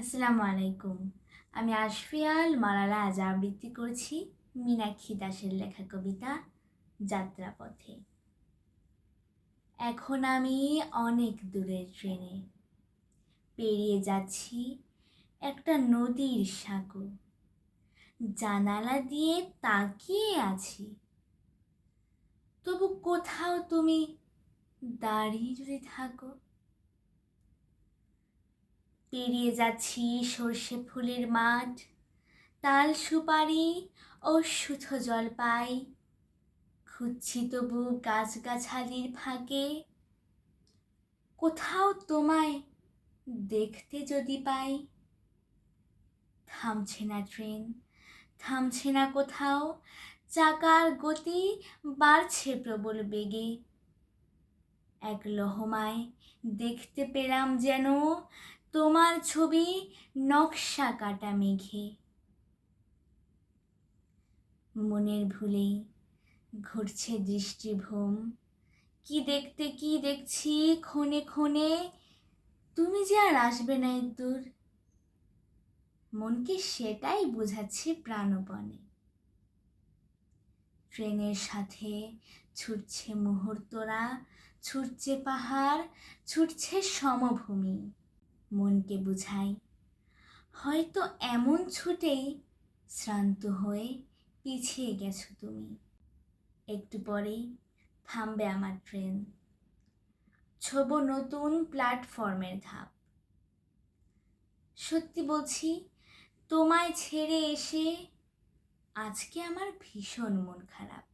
আসসালামু আলাইকুম। আমি আশফিয়াল মালালা আজ আবৃত্তি করছি মীনাক্ষী দাসের লেখা কবিতা যাত্রাপথে। এখন আমি অনেক দূরের ট্রেনে। পেরিয়ে যাচ্ছি একটা নদীর সাঁকো। জানালা দিয়ে তাকিয়ে আছি। তবু কোথাও তুমি দাঁড়িয়ে যদি থাকো। পেরিয়ে যাচ্ছি সর্ষে ফুলের মাঠ। তাল সুপারি ও সুথো জলপাই খুঁজছি তবু গাছগাছালির ফাঁকে। কোথাও তোমায় দেখতে যদি পাই। থামছে না ট্রেন, থামছে না কোথাও। চাকার গতি বাড়ছে প্রবল বেগে। এক লহমায় দেখতে পেলাম যেন তোমার ছবি নকশা কাটা মেঘে। মনের ভুলেই ঘুরছে দৃষ্টিভ্রম কি দেখতে, কি দেখছি ক্ষণে ক্ষণে, তুমি যে আর আসবে না দূর। মনকে সেটাই বোঝাচ্ছি প্রাণপণে। ট্রেনের সাথে ছুটছে মুহূর্তরা, ছুটছে পাহাড়, ছুটছে সমভূমি। মনকে বুঝাই হয়তো এমন ছুটেই শ্রান্ত হয়ে পিছিয়ে গেছো তুমি। একটু পরেই থামবে আমার ট্রেন ছোব নতুন প্ল্যাটফর্মের ধাপ। সত্যি বলছি, তোমায় ছেড়ে এসে আজকে আমার ভীষণ মন খারাপ।